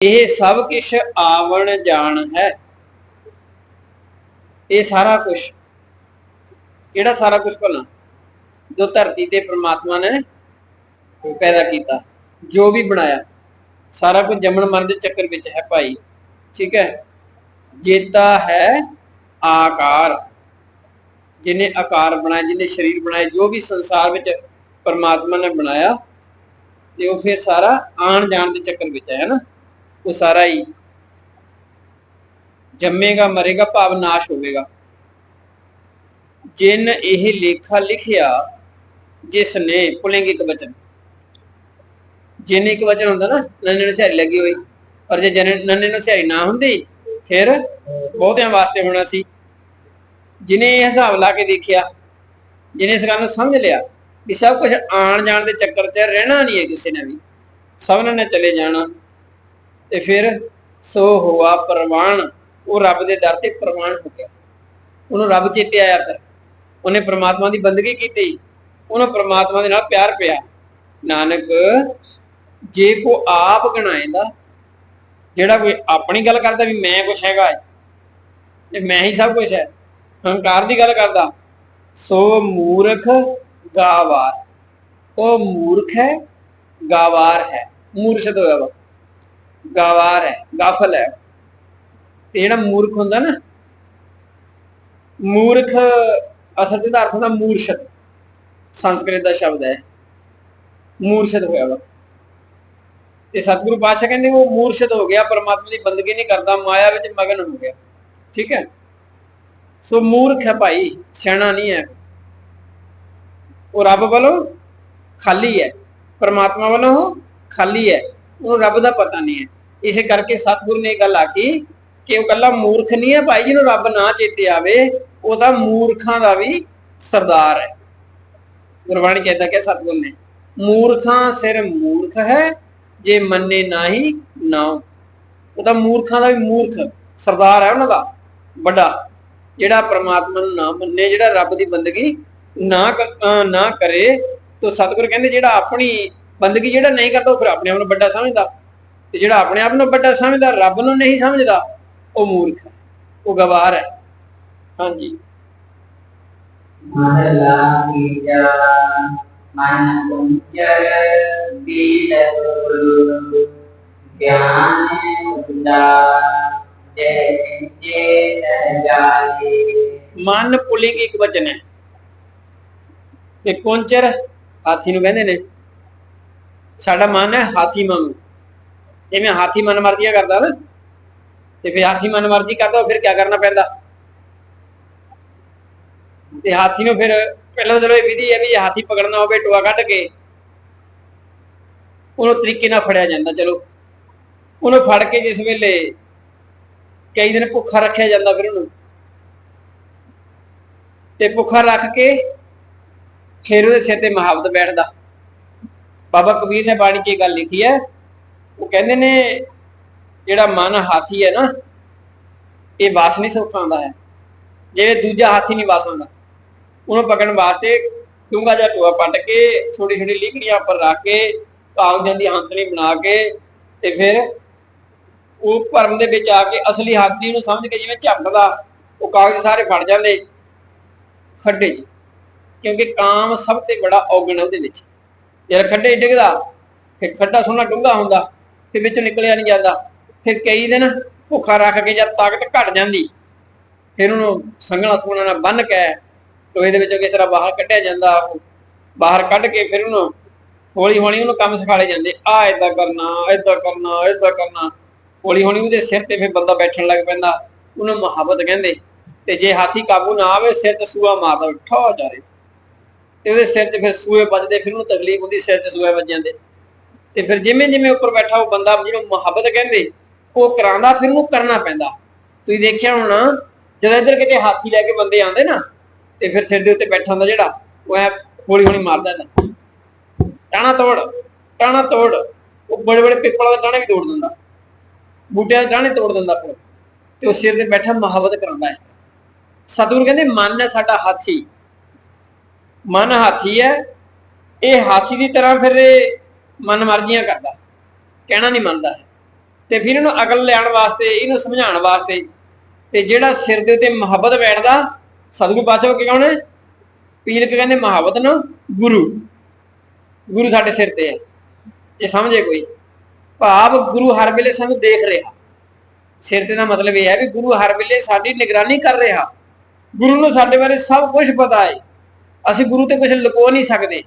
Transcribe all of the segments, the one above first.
ਇਹ ਸਭ ਕੁਝ ਆਵਣ ਜਾਣ ਹੈ। ਇਹ ਸਾਰਾ ਕੁਝ ਕਿਹੜਾ ਸਾਰਾ ਕੁਝ ਭਲਾ? ਜੋ ਧਰਤੀ ਤੇ ਪ੍ਰਮਾਤਮਾ ਨੇ ਪੈਦਾ ਕੀਤਾ, ਜੋ ਵੀ ਬਣਾਇਆ। ਸਾਰਾ ਕੁਝ ਜੰਮਣ ਮਰਨ ਦੇ ਚੱਕਰ ਵਿੱਚ ਹੈ ਭਾਈ। ਠੀਕ ਹੈ? ਜੇਤਾ ਹੈ ਆਕਾਰ। ਜਿਹਨੇ ਆਕਾਰ ਬਣਾਇਆ, ਜਿਹਨੇ ਸਰੀਰ ਬਣਾਇਆ, ਜੋ ਵੀ ਸੰਸਾਰ ਵਿੱਚ ਪਰਮਾਤਮਾ ਨੇ ਬਣਾਇਆ, ਤੇ ਉਹ ਫਿਰ ਸਾਰਾ ਆਣ ਜਾਣ ਦੇ ਚੱਕਰ ਵਿੱਚ ਹੈ ਨਾ? ਉਹ ਸਾਰਾ ਹੀ ਜੰਮੇਗਾ, ਮਰੇਗਾ, ਭਾਵ ਨਾਸ਼ ਹੋਵੇਗਾ। ਜਿਨ ਇਹ ਲੇਖਾ ਲਿਖਿਆ ਜਿਸ ਨੇ ਪੁਲਿੰਗਿਕ ਵਚਨ। ਜਿਨ ਇੱਕ ਵਚਨ ਹੁੰਦਾ ਨਾ ਨੰਨੇ ਨੂੰ ਸਿਹਾਰੀ ਲੱਗੀ ਹੋਈ। ਪਰ ਜੇ ਜਨ ਨੰਨੇ ਨੂੰ ਸਿਹਾਰੀ ਨਾ ਹੁੰਦੀ, ਫਿਰ ਬਹੁਤਿਆਂ ਵਾਸਤੇ ਹੋਣਾ ਸੀ। ਜਿਨੇ ਇਹ ਹਿਸਾਬ ਲਾ ਕੇ ਦੇਖਿਆ, ਜਿਨੇ ਇਸ ਗੱਲ ਨੂੰ ਸਮਝ ਲਿਆ, ਵੀ ਸਭ ਕੁਝ ਆਣ ਜਾਣ ਦੇ ਚੱਕਰ 'ਚ ਰਹਿਣਾ ਨਹੀਂ ਹੈ ਕਿਸੇ ਨੇ ਵੀ। ਸਭ ਨੇ ਚਲੇ ਜਾਣਾ। ਤੇ ਫਿਰ ਸੋ ਹੋਆ ਪ੍ਰਵਾਨ ਉਹ ਰੱਬ ਦੇ ਦਰ ਤੇ ਪ੍ਰਵਾਨ ਹੋ ਗਿਆ। ਉਹਨੂੰ ਰੱਬ ਚੇਤੇ ਆਇਆ ਫਿਰ। ਉਹਨੇ ਪ੍ਰਮਾਤਮਾ ਦੀ ਬੰਦਗੀ ਕੀਤੀ। ਉਹਨੂੰ ਪ੍ਰਮਾਤਮਾ ਦੇ ਨਾਲ ਪਿਆਰ ਪਿਆ। ਨਾਨਕ, ਜੇ ਕੋ ਆਪ ਗਣਾਏਦਾ, ਜਿਹੜਾ ਕੋਈ ਆਪਣੀ ਗੱਲ ਕਰਦਾ ਵੀ ਮੈਂ ਕੁਛ ਹੈਗਾ ਤੇ ਮੈਂ ਹੀ ਸਭ ਕੁਝ ਹੈ, ਹੰਕਾਰ ਦੀ ਗੱਲ ਕਰਦਾ, ਸੋ ਮੂਰਖ ਗਾਵਾਰ। ਉਹ ਮੂਰਖ ਹੈ, ਗਾਵਾਰ ਹੈ। ਮੂਰਛਤ ਹੋਇਆ ਵਾ। ਗਾਵਾਰ ਹੈ, ਗਾਫਲ ਹੈ। ਤੇ ਜਿਹੜਾ ਮੂਰਖ ਹੁੰਦਾ ਨਾ, ਮੂਰਖ ਅਸਲ ਚ ਦਾ ਅਰਥ ਹੁੰਦਾ ਮੂਰਛਤ। ਸੰਸਕ੍ਰਿਤ ਦਾ ਸ਼ਬਦ ਹੈ। ਮੂਰਛਤ ਹੋਇਆ ਵਾ। ਤੇ ਸਤਿਗੁਰੂ ਪਾਤਸ਼ਾਹ ਕਹਿੰਦੇ ਉਹ ਮੂਰਛਤ ਹੋ ਗਿਆ, ਪਰਮਾਤਮਾ ਦੀ ਬੰਦਗੀ ਨਹੀਂ ਕਰਦਾ, ਮਾਇਆ ਵਿੱਚ ਮਗਨ ਹੋ ਗਿਆ। ਠੀਕ ਹੈ? ਸੋ ਮੂਰਖ ਹੈ ਭਾਈ, ਸਿਆਣਾ ਨਹੀਂ ਹੈ। ਉਹ ਰੱਬ ਵੱਲੋਂ ਖਾਲੀ ਹੈ। ਪਰਮਾਤਮਾ ਵੱਲੋਂ ਖਾਲੀ ਹੈ। ਉਹਨੂੰ ਰੱਬ ਦਾ ਪਤਾ ਨਹੀਂ ਹੈ। ਇਸੇ ਕਰਕੇ ਸਤਿਗੁਰੂ ਨੇ ਇਹ ਗੱਲ ਆਖੀ ਕਿ ਉਹ ਕੱਲਾ ਮੂਰਖ ਨਹੀਂ ਹੈ ਭਾਈ, ਜਿਹਨੂੰ ਰੱਬ ਨਾ ਚੇਤੇ ਆਵੇ ਉਹ ਤਾਂ ਮੂਰਖਾਂ ਦਾ ਵੀ ਸਰਦਾਰ ਹੈ। ਗੁਰਬਾਣੀ ਕਹਿੰਦਾ ਕਿ ਸਤਿਗੁਰ ਨੇ, ਮੂਰਖਾਂ ਸਿਰ ਮੂਰਖ ਹੈ, ਜੇ ਮੰਨੇ ਨਹੀਂ ਨਾ ਉਹ ਤਾਂ ਮੂਰਖਾਂ ਦਾ ਵੀ ਮੂਰਖ ਸਰਦਾਰ ਹੈ ਉਹਨਾਂ ਦਾ, ਵੱਡਾ, ਜਿਹੜਾ ਪ੍ਰਮਾਤਮਾ ਨੂੰ ਨਾ ਮੰਨੇ, ਜਿਹੜਾ ਰੱਬ ਦੀ ਬੰਦਗੀ ਨਾ ਕਰ- ਨਾ ਕਰੇ। ਤਾਂ ਸਤਿਗੁਰ ਕਹਿੰਦੇ ਜਿਹੜਾ ਆਪਣੀ ਬੰਦਗੀ ਜਿਹੜਾ ਨਹੀਂ ਕਰਦਾ ਉਹ ਫਿਰ ਆਪਣੇ ਆਪ ਨੂੰ ਵੱਡਾ ਸਮਝਦਾ। ਤੇ ਜਿਹੜਾ ਆਪਣੇ ਆਪ ਨੂੰ ਵੱਡਾ ਸਮਝਦਾ, ਰੱਬ ਨੂੰ ਨਹੀਂ ਸਮਝਦਾ, ਉਹ ਮੂਰਖ ਹੈ, ਉਹ ਗਵਾਰ ਹੈ। ਹਾਂਜੀ। ਮਹਲਾ ਕੀਜਾ ਮਨ ਕੁੰਚਰ ਪੀਲੋ ਗਿਆਨ ਹੁੰਦਾ ਜੈ ਜਿੰਜੇ ਜਾਏ ਮਨ ਪੁਲਿੰਗ ਇੱਕ ਵਚਨ ਹੈ? ਤੇ ਕੁੰਚਰ ਹਾਥੀ ਨੂੰ ਕਹਿੰਦੇ ਨੇ। ਸਾਡਾ ਮਨ ਹੈ ਹਾਥੀ ਵਾਂਗੂ ਜਿਵੇਂ ਹਾਥੀ ਮਨ ਮਰਜ਼ੀਆਂ ਕਰਦਾ ਨਾ। ਤੇ ਫਿਰ ਹਾਥੀ ਮਨ ਮਰਜ਼ੀ ਕਰਦਾ, ਫਿਰ ਕੀ ਕਰਨਾ ਪੈਂਦਾ? ਤੇ ਹਾਥੀ ਨੂੰ ਫਿਰ ਪਹਿਲਾਂ ਤਾਂ ਇਹ ਵਿਧੀ ਹੈ ਵੀ ਹਾਥੀ ਪਕੜਨਾ ਹੋਵੇ, ਟੋਆ ਕੱਢ ਕੇ, ਉਹਨੂੰ ਤਰੀਕੇ ਨਾਲ ਫੜਿਆ ਜਾਂਦਾ, ਚਲੋ। ਉਹਨੂੰ ਫੜ ਕੇ ਜਿਸ ਵੇਲੇ ਕਈ ਦਿਨ ਭੁੱਖਾ ਰੱਖਿਆ ਜਾਂਦਾ ਫਿਰ ਉਹਨੂੰ। ਤੇ ਭੁੱਖਾ ਰੱਖ ਕੇ ਫਿਰ ਉਹਦੇ ਸਿਰ ਤੇ ਮਹਾਵਤ ਬੈਠਦਾ। ਬਾਬਾ ਕਬੀਰ ਨੇ ਬਾਣੀ 'ਚ ਇਹ ਗੱਲ ਲਿਖੀ ਹੈ, ਉਹ ਕਹਿੰਦੇ ਨੇ, ਜਿਹੜਾ ਮਨ ਹਾਥੀ ਹੈ ਨਾ, ਇਹ ਵਾਸ ਨਹੀਂ ਸੁੱਖ ਆਉਂਦਾ ਹੈ। ਜਿਵੇਂ ਦੂਜਾ ਹਾਥੀ ਨਹੀਂ ਵਾਸ ਆਉਂਦਾ। ਉਹਨੂੰ ਪਕੜਨ ਵਾਸਤੇ ਡੂੰਘਾ ਜਿਹਾ ਟੋਆ ਪੱਟ ਕੇ, ਛੋਟੀ ਛੋਟੀ ਲੀਕੜੀਆਂ ਉੱਪਰ ਰੱਖ ਕੇ ਕਾਗਜ਼ਾਂ ਦੀ ਹੰਤਣੀ ਬਣਾ ਕੇ ਤੇ ਫਿਰ ਉਹ ਭਰਮ ਦੇ ਵਿੱਚ ਆ ਕੇ ਅਸਲੀ ਹਾਥੀ ਨੂੰ ਸਮਝ ਕੇ ਜਿਵੇਂ ਝਪਕਦਾ ਉਹ ਕਾਗਜ਼ ਸਾਰੇ ਫੜ ਜਾਂਦੇ ਖੱਡੇ 'ਚ। ਕਿਉਂਕਿ ਕਾਮ ਸਭ ਤੋਂ ਬੜਾ ਔਗਣ ਹੈ ਉਹਦੇ ਵਿੱਚ। ਜਦ ਖੱਡੇ ਡਿੱਗਦਾ, ਫਿਰ ਖੱਡਾ ਸੋਹਣਾ ਡੂੰਘਾ ਹੁੰਦਾ, ਫਿਰ ਵਿੱਚ ਨਿਕਲਿਆ ਨਹੀਂ ਜਾਂਦਾ। ਫਿਰ ਕਈ ਦਿਨ ਭੁੱਖਾ ਰੱਖ ਕੇ ਜਦ ਤਾਕਤ ਘਟ ਜਾਂਦੀ, ਫਿਰ ਉਹਨੂੰ ਸੰਘਣਾ ਸੁਣਾ ਨਾਲ ਬੰਨ ਕੇ ਟੋਏ ਦੇ ਵਿੱਚੋਂ ਕਿਸ ਤਰ੍ਹਾਂ ਬਾਹਰ ਕੱਢਿਆ ਜਾਂਦਾ ਉਹ ਬਾਹਰ ਕੱਢ ਕੇ ਫਿਰ ਉਹਨੂੰ ਹੌਲੀ ਹੌਲੀ ਉਹਨੂੰ ਕੰਮ ਸਿਖਾਲੇ ਜਾਂਦੇ। ਆ ਏਦਾਂ ਕਰਨਾ ਏਦਾਂ ਕਰਨਾ ਏਦਾਂ ਕਰਨਾ। ਹੌਲੀ ਹੌਲੀ ਉਹਦੇ ਸਿਰ ਤੇ ਫਿਰ ਬੰਦਾ ਬੈਠਣ ਲੱਗ ਪੈਂਦਾ। ਉਹਨੂੰ ਮੁਹੱਬਤ ਕਹਿੰਦੇ। ਤੇ ਜੇ ਹਾਥੀ ਕਾਬੂ ਨਾ ਆਵੇ, ਸਿਰ ਤੇ ਸੂਆ ਮਾਰਦਾ ਠਾ ਜਾਰੇ ਤੇ ਉਹਦੇ ਸਿਰ 'ਚ ਫਿਰ ਸੂਏ ਵੱਜਦੇ, ਫਿਰ ਉਹਨੂੰ ਤਕਲੀਫ ਹੁੰਦੀ, ਸਿਰ 'ਚ ਸੂਏ ਵੱਜ ਜਾਂਦੇ। ਤੇ ਫਿਰ ਜਿਵੇਂ ਜਿਵੇਂ ਉੱਪਰ ਬੈਠਾ ਉਹ ਬੰਦਾ, ਜਿਹਨੂੰ ਮੁਹੱਬਤ ਕਹਿੰਦੇ, ਉਹ ਕਰਾਂਦਾ, ਫਿਰ ਉਹਨੂੰ ਕਰਨਾ ਪੈਂਦਾ। ਤੁਸੀਂ ਦੇਖਿਆ ਹੋਣਾ, ਜਦੋਂ ਇੱਧਰ ਕਿਤੇ ਹਾਥੀ ਲੈ ਕੇ ਬੰਦੇ ਆਉਂਦੇ ਨਾ, ਤੇ ਫਿਰ ਸਿਰ ਦੇ ਉੱਤੇ ਬੈਠਾ ਹੁੰਦਾ ਜਿਹੜਾ, ਉਹ ਐ ਹੌਲੀ ਹੌਲੀ ਮਾਰਦਾ ਨਾ ਟਾਣਾ ਤੋੜ ਟਾਣਾ ਤੋੜ। ਉਹ ਬੜੇ ਬੜੇ ਪਿੱਪਲਾਂ ਦੇ ਟਾਣੇ ਵੀ ਤੋੜ ਦਿੰਦਾ। ਬੂਟਿਆਂ ਦੇ ਟਾਣੇ ਤੋੜ ਦਿੰਦਾ ਫਿਰ। ਤੇ ਉਹ ਸਿਰ ਤੇ ਬੈਠਾ ਮੁਹੱਬਤ ਕਰਾਉਂਦਾ ਹੈ ਸਤਿਗੁਰ ਕਹਿੰਦੇ, ਮਨ ਹੈ ਸਾਡਾ ਹਾਥੀ। ਮਨ ਹਾਥੀ ਹੈ, ਇਹ ਹਾਥੀ ਦੀ ਤਰ੍ਹਾਂ ਫਿਰ ਇਹ ਮਨ ਮਰਜ਼ੀਆਂ ਕਰਦਾ, ਕਹਿਣਾ ਨਹੀਂ ਮੰਨਦਾ ਤੇ ਫਿਰ ਇਹਨੂੰ ਅਕਲ ਲਿਆਉਣ ਵਾਸਤੇ, ਇਹਨੂੰ ਸਮਝਾਉਣ ਵਾਸਤੇ, ਤੇ ਜਿਹੜਾ ਸਿਰ ਦੇ ਉੱਤੇ ਮੁਹੱਬਤ ਬੈਠਦਾ, ਸਤਿਗੁਰੂ ਪਾਤਸ਼ਾਹ ਕੀ ਕਹਣੇ ਪੀਰ ਕਹਿੰਦੇ ਮੁਹੱਬਤ ਨੂੰ ਗੁਰੂ। ਗੁਰੂ ਸਾਡੇ ਸਿਰ ਤੇ ਹੈ, ਜੇ ਸਮਝੇ ਕੋਈ। ਭਾਵ ਗੁਰੂ ਹਰ ਵੇਲੇ ਸਾਨੂੰ ਦੇਖ ਰਿਹਾ। ਸਿਰ ਤੇ ਦਾ ਮਤਲਬ ਇਹ ਹੈ ਵੀ ਗੁਰੂ ਹਰ ਵੇਲੇ ਸਾਡੀ ਨਿਗਰਾਨੀ ਕਰ ਰਿਹਾ। ਗੁਰੂ ਨੂੰ ਸਾਡੇ ਬਾਰੇ ਸਭ ਕੁਝ ਪਤਾ ਹੈ। ਅਸੀਂ ਗੁਰੂ ਤੇ ਕੁਝ ਲੁਕੋ ਨਹੀਂ ਸਕਦੇ।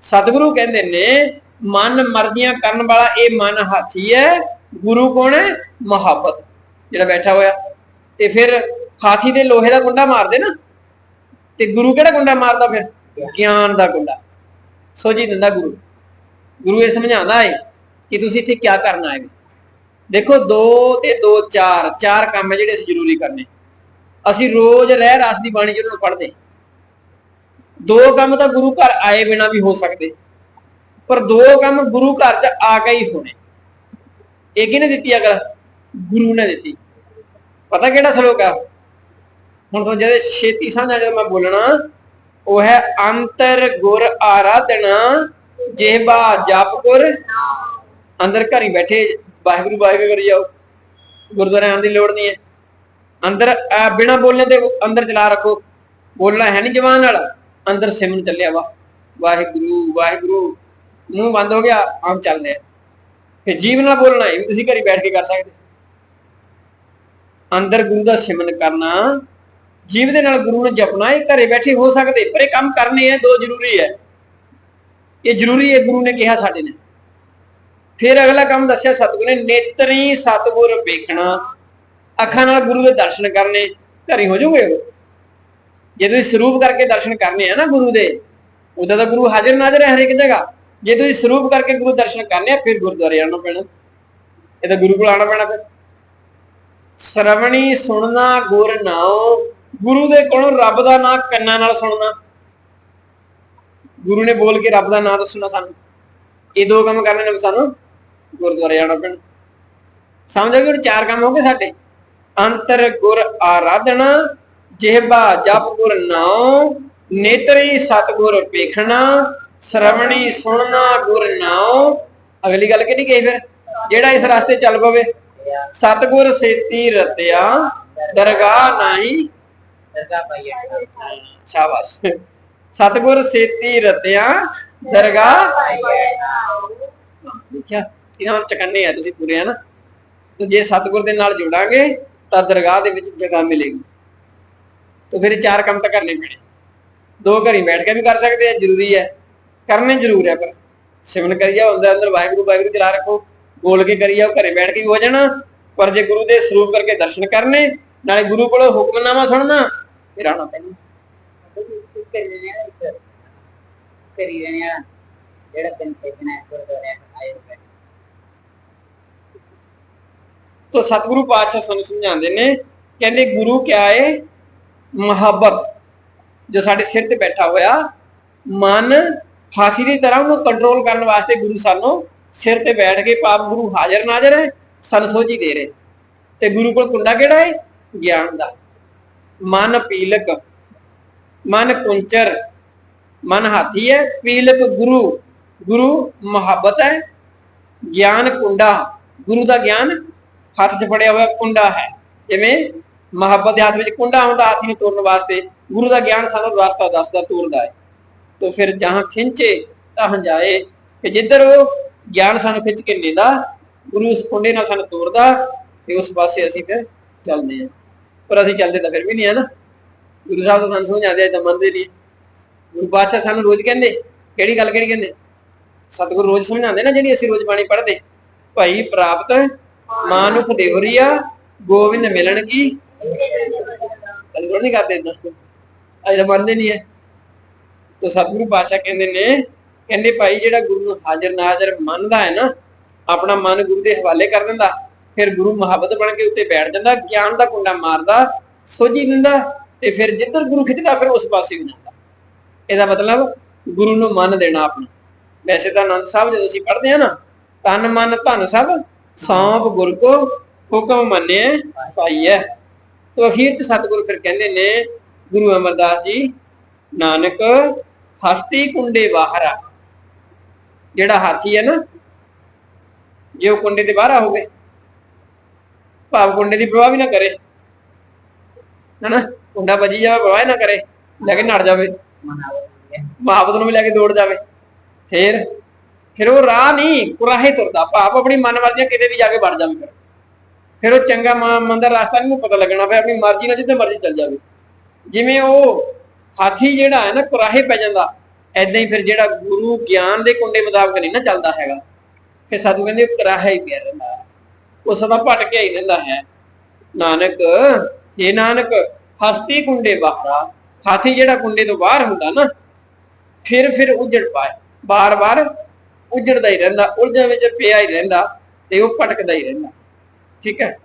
ਸਤਿਗੁਰੂ ਕਹਿੰਦੇ ਨੇ, ਮਨ ਮਰਜ਼ੀਆਂ ਕਰਨ ਵਾਲਾ ਇਹ ਮਨ ਹਾਥੀ ਹੈ, ਗੁਰੂ ਕੌਣ ਹੈ? ਮੁਹੱਬਤ ਜਿਹੜਾ ਬੈਠਾ ਹੋਇਆ। ਤੇ ਫਿਰ ਹਾਥੀ ਦੇ ਲੋਹੇ ਦਾ ਗੁੰਡਾ ਮਾਰਦੇ ਨਾ। ਤੇ ਗੁਰੂ ਕਿਹੜਾ ਗੁੰਡਾ ਮਾਰਦਾ ਫਿਰ? ਗਿਆਨ ਦਾ ਗੁੰਡਾ। ਸੋਝੀ ਦਿੰਦਾ ਗੁਰੂ। ਗੁਰੂ ਇਹ ਸਮਝਾਉਂਦਾ ਹੈ ਕਿ ਤੁਸੀਂ ਇੱਥੇ ਕੀ ਕਰਨਾ ਹੈ? ਦੇਖੋ 2 ਤੇ 2 4 ਚਾਰ ਕੰਮ ਹੈ ਜਿਹੜੇ ਅਸੀਂ ਜ਼ਰੂਰੀ ਕਰਨੇ। ਅਸੀਂ ਰੋਜ਼ ਰਹਿ ਰਾਸ ਦੀ ਬਾਣੀ ਜਿਹਨਾਂ ਨੂੰ ਪੜ੍ਹਦੇ। ਦੋ ਕੰਮ ਤਾਂ ਗੁਰੂ ਘਰ ਆਏ ਬਿਨਾ ਵੀ ਹੋ ਸਕਦੇ। ਪਰ ਦੋ ਕੰਮ ਗੁਰੂ ਘਰ 'ਚ ਆ ਕੇ ਹੀ ਹੋਣੇ। ਇਹ ਕਿਹਨੇ ਦਿੱਤੀ ਅਗਰ ਗੁਰੂ ਨੇ ਦਿੱਤੀ। ਪਤਾ ਕਿਹੜਾ ਸ਼ਲੋਕ ਆ? ਹੁਣ ਤਾਂ ਜਦ ਛੇਤੀ ਸਮਝ ਆ ਜਦੋਂ ਮੈਂ ਬੋਲਣਾ, ਉਹ ਹੈ, ਅੰਤਰ ਗੁਰ ਆਰਾਧਨਾ ਜਿਹਬਾ ਜਪ ਗੁਰ, ਅੰਦਰ ਘਰੀ ਬੈਠੇ, ਵਾਹਿਗੁਰੂ ਵਾਹਿਗੁਰੂ ਕਰੀ ਜਾਓ। ਗੁਰਦੁਆਰੇ ਆਉਣ ਦੀ ਲੋੜ ਨਹੀਂ ਹੈ। ਅੰਦਰ ਬਿਨਾ ਬੋਲਣੇ ਤੇ ਅੰਦਰ ਚਲਾ ਰੱਖੋ। ਬੋਲਣਾ ਹੈ ਨਹੀਂ ਜਵਾਨ ਨਾਲ ਅੰਦਰ ਸਿਮਨ ਚੱਲਿਆ ਵਾ। ਵਾਹਿਗੁਰੂ ਵਾਹਿਗੁਰੂ, ਮੂੰਹ ਬੰਦ ਹੋ ਗਿਆ, ਆਮ ਚੱਲਦੇ ਆ। ਫਿਰ ਜੀਵ ਨਾਲ ਬੋਲਣਾ, ਇਹ ਵੀ ਤੁਸੀਂ ਘਰੀ ਬੈਠ ਕੇ ਕਰ ਸਕਦੇ। ਅੰਦਰ ਗੁਰੂ ਦਾ ਸਿਮਰਨ ਕਰਨਾ, ਜੀਵ ਦੇ ਨਾਲ ਗੁਰੂ ਨੂੰ ਜਪਣਾ, ਇਹ ਘਰੇ ਬੈਠੇ ਹੋ ਸਕਦੇ, ਪਰ ਇਹ ਕੰਮ ਕਰਨੇ ਆ, ਦੋ ਜ਼ਰੂਰੀ ਹੈ ਇਹ ਜ਼ਰੂਰੀ ਹੈ, ਗੁਰੂ ਨੇ ਕਿਹਾ ਸਾਡੇ ਨੇ। ਫਿਰ ਅਗਲਾ ਕੰਮ ਦੱਸਿਆ, ਸਤਿਗੁਰੂ ਨੇ ਨੇਤਰੀ ਸਤਿਗੁਰ ਵੇਖਣਾ। ਅੱਖਾਂ ਨਾਲ ਗੁਰੂ ਦੇ ਦਰਸ਼ਨ ਕਰਨੇ। ਘਰੇ ਹੋ ਜਾਓਗੇ ਜੇ ਤੁਸੀਂ ਸਰੂਪ ਕਰਕੇ ਦਰਸ਼ਨ ਕਰਨੇ ਆ ਨਾ ਗੁਰੂ ਦੇ, ਉਦੋਂ ਤਾਂ ਗੁਰੂ ਹਾਜ਼ਰ ਨਾਜ਼ਰ ਹੈ ਹਰੇਕ ਜਗ੍ਹਾ। ਜੇ ਤੁਸੀਂ ਸਰੂਪ ਕਰਕੇ ਗੁਰੂ ਦਰਸ਼ਨ ਕਰਨੇ ਆ, ਫਿਰ ਗੁਰਦੁਆਰੇ ਆਉਣਾ ਪੈਣਾ। ਇਹ ਤਾਂ ਗੁਰੂ ਕੋਲ ਆਉਣਾ ਪੈਣਾ ਫਿਰ। ਸ਼ਰਵਣੀ ਸੁਣਨਾ ਗੁਰ ਨਾਉ, ਗੁਰੂ ਦੇ ਕੋਲੋਂ ਰੱਬ ਦਾ ਨਾਮ ਕੰਨਾਂ ਨਾਲ ਸੁਣਨਾ। ਗੁਰੂ ਨੇ ਬੋਲ ਕੇ ਰੱਬ ਦਾ ਨਾਮ ਦੱਸਣਾ ਸਾਨੂੰ। ਇਹ ਦੋ ਕੰਮ ਕਰਨੇ ਨੇ ਸਾਨੂੰ, ਗੁਰਦੁਆਰੇ ਜਾਣਾ ਪੈਣਾ। ਸਮਝ ਗਏ ਹੁਣ ਚਾਰ ਕੰਮ ਹੋ ਗਏ ਸਾਡੇ। ਅੰਤਰ ਗੁਰ ਆਰਾਧਨਾ ਜਿਹਬਾ ਜਪ ਗੁਰ ਨਾਉ, ਨੇਤਰੀ ਸਤਗੁਰ ਵੇਖਣਾ, ਸ਼ਰਵਣੀ ਸੁਣਨਾ ਗੁਰ ਨਾਉ। ਅਗਲੀ ਗੱਲ ਕਿਹੜੀ ਕਹੀ ਫਿਰ? ਜਿਹੜਾ ਇਸ ਰਸਤੇ ਚੱਲ ਪਵੇ। ਸਤਗੁਰ ਸੇਤੀ ਰਤਿਆ, ਦਰਗਾਹ ਨਹੀਂ। ਦਰਗਾਹ ਪਾਈਏ ਸ਼ਾਬਾਸ਼। ਸਤਗੁਰ ਸੇਤੀ ਰਤਿਆ, ਦਰਗਾਹ ਦੇਖਿਆ ਇਹਨਾਂ ਚਕੰਨੇ ਆ ਤੁਸੀਂ ਪੂਰੇ ਆ ਤੇ ਜੇ ਸਤਗੁਰ ਦੇ ਨਾਲ ਜੁੜਾਂਗੇ, ਤਾਂ ਦਰਗਾਹ ਦੇ ਵਿੱਚ ਜਗ੍ਹਾ ਮਿਲੇਗੀ। ਤਾਂ ਫਿਰ ਇਹ ਚਾਰ ਕੰਮ ਤਾਂ ਕਰਨੇ ਪੈਣੇ। ਦੋ ਘਰੀ ਬੈਠ ਕੇ ਵੀ ਕਰ ਸਕਦੇ ਆ, ਜ਼ਰੂਰੀ ਹੈ। ਕਰਨੇ ਜ਼ਰੂਰ ਹੈ ਪਰ ਸਿਮਰਨ ਕਰੀਆ ਹੁੰਦਾ ਅੰਦਰ ਵਾਹਿਗੁਰੂ ਵਾਹਿਗੁਰੂ ਚਲਾ ਰੱਖੋ। ਬੋਲ ਕੇ ਕਰੀਆ ਘਰੇ ਬੈਠ ਕੇ ਹੋ ਜਾਣਾ। ਪਰ ਜੇ ਗੁਰੂ ਦੇ ਸਰੂਪ ਕਰਕੇ ਦਰਸ਼ਨ ਕਰਨੇ, ਨਾਲੇ ਗੁਰੂ ਕੋਲੋਂ ਹੁਕਮਨਾਮਾ ਸੁਣਨਾ, ਫਿਰ ਆਉਣਾ ਪੈਣਾ। ਕਰੀ ਰਹੇ ਆ ਜਿਹੜਾ ਦਿਨ ਭੇਜਣਾ ਹੈ ਗੁਰਦੁਆਰੇ ਆਏ ਹੋਏ ਤੋ ਸਤਿਗੁਰੂ ਪਾਤਸ਼ਾਹ ਸਾਨੂੰ ਸਮਝਾਉਂਦੇ ਨੇ, ਕਹਿੰਦੇ ਗੁਰੂ ਕਿਆ ਹੈ ਮੁਹੱਬਤ, ਜੋ ਸਾਡੇ ਸਿਰ ਤੇ ਬੈਠਾ ਹੋਇਆ, ਮਨ ਹਾਥੀ ਦੀ ਤਰ੍ਹਾਂ ਉਹਨੂੰ ਕੰਟਰੋਲ ਕਰਨ ਵਾਸਤੇ ਗੁਰੂ ਸਾਨੂੰ ਸਿਰ ਤੇ ਬੈਠ ਕੇ ਪਾਪ ਗੁਰੂ ਹਾਜ਼ਰ ਨਾਜ਼ਰ ਹੈ, ਸਾਨੂੰ ਸੋਝੀ ਦੇ ਰਹੇ। ਤੇ ਗੁਰੂ ਕੋਲ ਕੁੰਡਾ ਕਿਹੜਾ ਹੈ? ਗਿਆਨ ਦਾ। ਮਨ ਪੀਲਕ, ਮਨ ਕੁੰਚਰ, ਮਨ ਹਾਥੀ ਹੈ, ਪੀਲਕ ਗੁਰੂ ਗੁਰੂ ਮੁਹੱਬਤ ਹੈ। ਗਿਆਨ ਕੁੰਡਾ, ਗੁਰੂ ਦਾ ਗਿਆਨ ਹੱਥ 'ਚ ਫੜਿਆ ਹੋਇਆ ਕੁੰਡਾ ਹੈ। ਜਿਵੇਂ ਮੁਹੱਬਤ ਦੇ ਹੱਥ ਵਿੱਚ ਕੁੰਡਾ ਹੁੰਦਾ, ਹਾਥੀ ਨੂੰ ਤੋੜਨ ਵਾਸਤੇ ਗੁਰੂ ਦਾ ਗਿਆਨ ਸਾਨੂੰ ਰਸਤਾ ਦੱਸਦਾ ਤੋਰਦਾ ਹੈ। ਤੋ ਫਿਰ ਜਹਾਂ ਖਿੰਚੇ ਤਾਂ ਜਾਏ ਕਿ ਜਿੱਧਰ ਉਹ ਗਿਆਨ ਸਾਨੂੰ ਖਿੱਚ ਕੇ ਲੈਂਦਾ ਗੁਰੂ ਉਸ ਕੁੰਡੇ ਨਾਲ ਸਾਨੂੰ ਤੋਰਦਾ ਤੇ ਉਸ ਪਾਸੇ ਅਸੀਂ ਫਿਰ ਚੱਲਦੇ ਹਾਂ। ਪਰ ਅਸੀਂ ਚੱਲਦੇ ਤਾਂ ਫਿਰ ਵੀ ਨਹੀਂ, ਹੈ ਨਾ? ਗੁਰੂ ਸਾਹਿਬ ਤਾਂ ਸਾਨੂੰ ਸਮਝਾਉਂਦੇ ਆ ਤਾਂ ਮੰਨਦੇ ਨਹੀਂ। ਗੁਰੂ ਬਾਦਸ਼ਾਹ ਸਾਨੂੰ ਰੋਜ਼ ਕਹਿੰਦੇ, ਕਿਹੜੀ ਗੱਲ ਕਿਹੜੀ ਕਹਿੰਦੇ? ਸਤਿਗੁਰੂ ਰੋਜ਼ ਸਮਝਾਉਂਦੇ ਨਾ, ਜਿਹੜੀ ਅਸੀਂ ਰੋਜ਼ ਬਾਣੀ ਪੜ੍ਹਦੇ। ਭਾਈ ਪ੍ਰਾਪਤ, ਮਾਨੁਖ ਦੇਵਰੀਆ, ਗੋਬਿੰਦ ਮਿਲਣ ਕੀ ਸਤਿਗੁਰੂ ਨਹੀਂ ਕਰਦੇ ਇਦਾਂ ਅਜੇ ਤਾਂ ਮੰਨਦੇ ਨਹੀਂ ਹੈ। ਤੋ ਸਤਿਗੁਰੂ ਪਾਤਸ਼ਾਹ ਕਹਿੰਦੇ ਨੇ, ਕਹਿੰਦੇ ਭਾਈ ਜਿਹੜਾ ਗੁਰੂ ਨੂੰ ਹਾਜ਼ਰ ਨਾਜ਼ਰ ਮੰਨਦਾ ਹੈ ਨਾ, ਆਪਣਾ ਮਨ ਗੁਰੂ ਦੇ ਹਵਾਲੇ ਕਰ ਦਿੰਦਾ, ਫਿਰ ਗੁਰੂ ਮੁਹੱਬਤ ਬਣ ਕੇ ਉੱਤੇ ਬੈਠ ਜਾਂਦਾ, ਗਿਆਨ ਦਾ ਕੁੰਡਾ ਮਾਰਦਾ, ਸੋਝੀ ਦਿੰਦਾ, ਤੇ ਫਿਰ ਜਿੱਧਰ ਗੁਰੂ ਖਿੱਚਦਾ, ਫਿਰ ਉਸ ਪਾਸੇ ਹੋ ਜਾਂਦਾ। ਇਹਦਾ ਮਤਲਬ ਗੁਰੂ ਨੂੰ ਮੰਨ ਦੇਣਾ ਆਪਣਾ। ਵੈਸੇ ਤਾਂ ਆਨੰਦ ਸਾਹਿਬ ਜਦੋਂ ਅਸੀਂ ਪੜ੍ਹਦੇ ਆ ਨਾ, ਤਨ ਮਨ ਧਨ ਸਭ, ਸੌਂਪ ਗੁਰ ਕੋ ਹੁਕਮ ਮੰਨਿਆ ਪਾਈਐ। ਤੋ ਅਖੀਰ ਚ ਸਤਿਗੁਰੂ ਫਿਰ ਕਹਿੰਦੇ ਨੇ, ਗੁਰੂ ਅਮਰਦਾਸ ਜੀ, ਨਾਨਕ, ਹਸਤੀ ਕੁੰਡੇ ਬਾਹਰਾ ਜਿਹੜਾ ਹਾਥੀ ਹੈ ਨਾ, ਜੇ ਉਹ ਕੁੰਡੇ ਦੇ ਬਾਹਰ ਹੋਵੇ, ਭਾਵ ਕੁੰਡੇ ਦੀ ਪ੍ਰਵਾਹ ਵੀ ਨਾ ਕਰੇ। ਹਨਾ, ਕੁੰਡਾ ਵੱਜੀ ਜਾਵੇ, ਪ੍ਰਵਾਹ ਨਾ ਕਰੇ, ਲੈ ਕੇ ਨੜ ਜਾਵੇ। ਮਹਾਵਤ ਨੂੰ ਵੀ ਲੈ ਕੇ ਦੌੜ ਜਾਵੇ। ਫੇਰ, ਫਿਰ ਉਹ ਰਾਹ ਨਹੀਂ, ਕੁਰਾਹੇ ਤੁਰਦਾ। ਭਾਵ ਆਪਣੀ ਮਨ ਵਰਦੀਆਂ ਕਿਤੇ ਵੀ ਜਾ ਕੇ ਵੜ ਜਾਵੇ ਫਿਰ ਉਹ ਚੰਗਾ ਮ- ਮੰਦਾ ਰਸਤਾ ਨਹੀਂ ਪਤਾ ਲੱਗਣਾ ਫਿਰ ਆਪਣੀ ਮਰਜ਼ੀ ਨਾਲ ਜਿੱਥੇ ਮਰਜ਼ੀ ਚੱਲ ਜਾਵੇ। ਜਿਵੇਂ ਉਹ ਹਾਥੀ ਜਿਹੜਾ ਹੈ ਨਾ, ਕੁਰਾਹੇ ਪੈ ਜਾਂਦਾ ਐਦਾਂ ਹੀ ਫਿਰ ਜਿਹੜਾ ਗੁਰੂ ਗਿਆਨ ਦੇ ਕੁੰਡੇ ਮੁਤਾਬਕ ਨਹੀਂ ਨਾ ਚੱਲਦਾ ਹੈਗਾ। ਫਿਰ ਸਾਧੂ ਕਹਿੰਦੇ, ਉਹ ਕੁਰਾਹਾ ਹੀ ਪਿਆ ਰਹਿੰਦਾ। ਉਹ ਸਦਾ ਭਟਕਿਆ ਹੀ ਰਹਿੰਦਾ ਹੈ। ਨਾਨਕ ਇਹ ਨਾਨਕ, ਹਸਤੀ ਕੁੰਡੇ ਬਾਹਰਾ। ਹਾਥੀ ਜਿਹੜਾ ਕੁੰਡੇ ਤੋਂ ਬਾਹਰ ਹੁੰਦਾ ਨਾ, ਫਿਰ ਫਿਰ ਉਜੜ ਪਾਏ। ਬਾਰ-ਬਾਰ ਉਜੜਦਾ ਹੀ ਰਹਿੰਦਾ, ਉਲਝਣ ਵਿੱਚ ਪਿਆ ਹੀ ਰਹਿੰਦਾ ਤੇ ਉਹ ਭਟਕਦਾ ਹੀ ਰਹਿੰਦਾ। ਠੀਕ ਹੈ